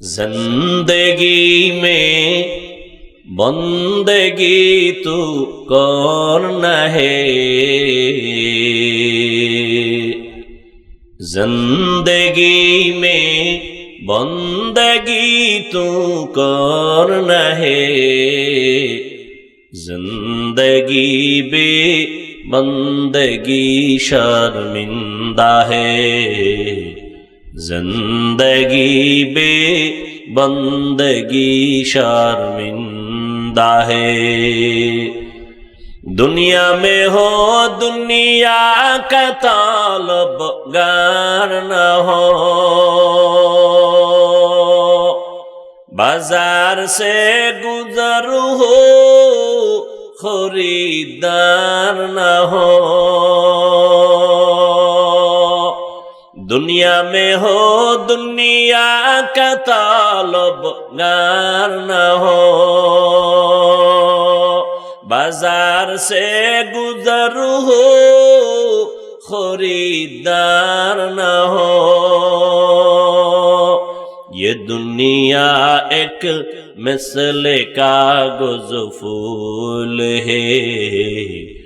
زندگی میں بندگی تو کون ہے زندگی میں بندگی تو کون ہے زندگی بے بندگی شرمندہ ہے۔ زندگی بے بندگی شرمندہ ہے دنیا میں ہو دنیا کا طالب گار نہ ہو بازار سے گزر ہو خریدار نہ ہو دنیا میں ہو، دنیا کا طالب گار نہ ہو۔ بازار سے گزر ہو، خریدار نہ ہو۔ یہ دنیا ایک مثل کاغذ پھول ہے۔